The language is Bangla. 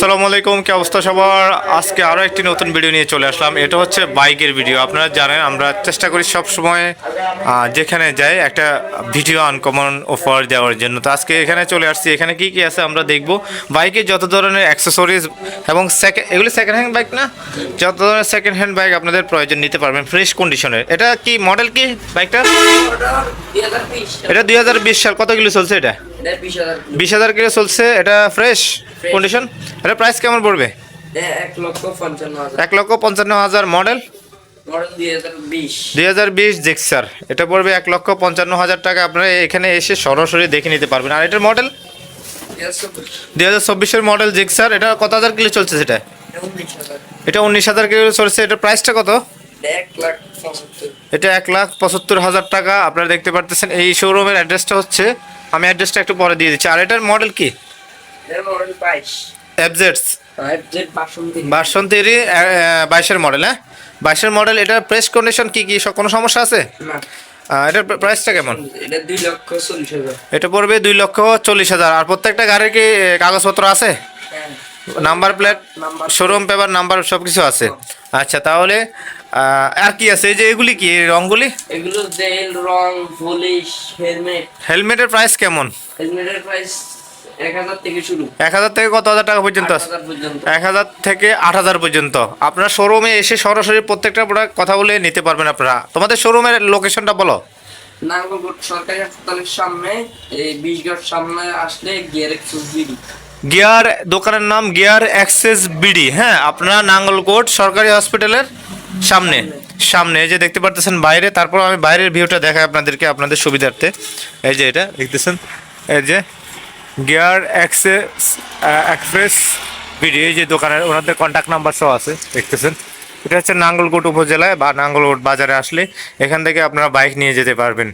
আসসালামু আলাইকুম কি অবস্থা সবার? আজকে আরও একটি নতুন ভিডিও নিয়ে চলে আসলাম। এটা হচ্ছে বাইকের ভিডিও। আপনারা জানেন আমরা চেষ্টা করি সব সময় যেখানে যাই একটা ভিডিও আনকমন অফার দেওয়ার জন্য। তো আজকে এখানে চলে আসছি। এখানে কি কি আছে আমরা দেখব। বাইকে যত ধরনের অ্যাক্সেসরিজ এবং সেকেন্ড এগুলি সেকেন্ড হ্যান্ড বাইক না? যত ধরনের সেকেন্ড হ্যান্ড বাইক আপনাদের প্রয়োজন নিতে পারবেন ফ্রেশ কন্ডিশনের এটা কি মডেল কি বাইকটা এটা দুই হাজার বিশ সাল। কত কিলো চলছে এটা? বিশ হাজার কিলো। চলছে এটা ফ্রেশ কন্ডিশন এটা প্রাইস কেমন পড়বে? এক লক্ষ পঞ্চান্ন হাজার। মডেল দুই হাজার বিশ। হাজার এটা পড়বে এক লক্ষ পঞ্চান্ন হাজার টাকা। আপনারা এখানে এসে সরাসরি দেখে নিতে পারবেন। আর এটার মডেল দুই হাজার চব্বিশের মডেল জিক্সার এটা কত হাজার কিলো চলছে সেটা? এটা উনিশ হাজার। কিলো চলছে। এটার প্রাইসটা কত? এটা এক লাখ পঁচাত্তর। হাজার টাকা। আপনারা দেখতে পারতেছেন এই শোরুমের অ্যাড্রেসটা হচ্ছে আমি অ্যাড্রেসটা একটু পরে দিয়ে দিচ্ছি। আর এটার মডেল কি? বাসন্তী বাইশের মডেল হ্যাঁ? বাইশের মডেল এটার প্রেস কন্ডিশন কি কি? সব- কোনো সমস্যা আছে? এটার প্রাইসটা কেমন? এটা দুই লক্ষ চল্লিশ হাজার। এটা পড়বে দুই লক্ষ চল্লিশ হাজার। আর প্রত্যেকটা গাড়ির কি কাগজপত্র আছে? Number plate showroom paper number সব কিছু আছে। আচ্ছা তাহলে আর কি আছে? এই যে এগুলি কি? রঙগুলি? এগুলো জেল রং পলিশ হেলমেট হেলমেটের প্রাইস কেমন? হেলমেটের প্রাইস এক হাজার থেকে কত হাজার টাকা পর্যন্ত? আছে এক হাজার থেকে আট হাজার পর্যন্ত। আপনার শোরুমে এসে সরাসরি প্রত্যেকটা প্রোডাক্ট কথা বলে নিতে পারবেন আপনারা। তোমাদের শোরুমের লোকেশনটা বলো। নাঙ্গলকোট সরকারি হাসপাতালের সামনে এই বিশগড় সামনে আসলে গিয়ার একশো বিডি গিয়ার দোকানের নাম গিয়ার অ্যাক্সেস বিডি হ্যাঁ আপনারা নাঙ্গলকোট সরকারি হসপিটালের সামনে সামনে যে দেখতে পারতেছেন বাইরে, তারপর আমি বাইরের ভিউটা দেখাই আপনাদেরকে, আপনাদের সুবিধার্থে। এই যে এটা, দেখতেছেন? এই যে গিয়ার অ্যাক্সেস এক্সপ্রেস বিডি, এই যে দোকানের, ওনাদের কন্ট্যাক্ট নাম্বার সহ আছে, দেখতেছেন? এটা হচ্ছে নাঙ্গলকোট উপজেলায় বা নাঙ্গলকোট বাজারে আসলে এখান থেকে আপনারা বাইক নিয়ে যেতে পারবেন।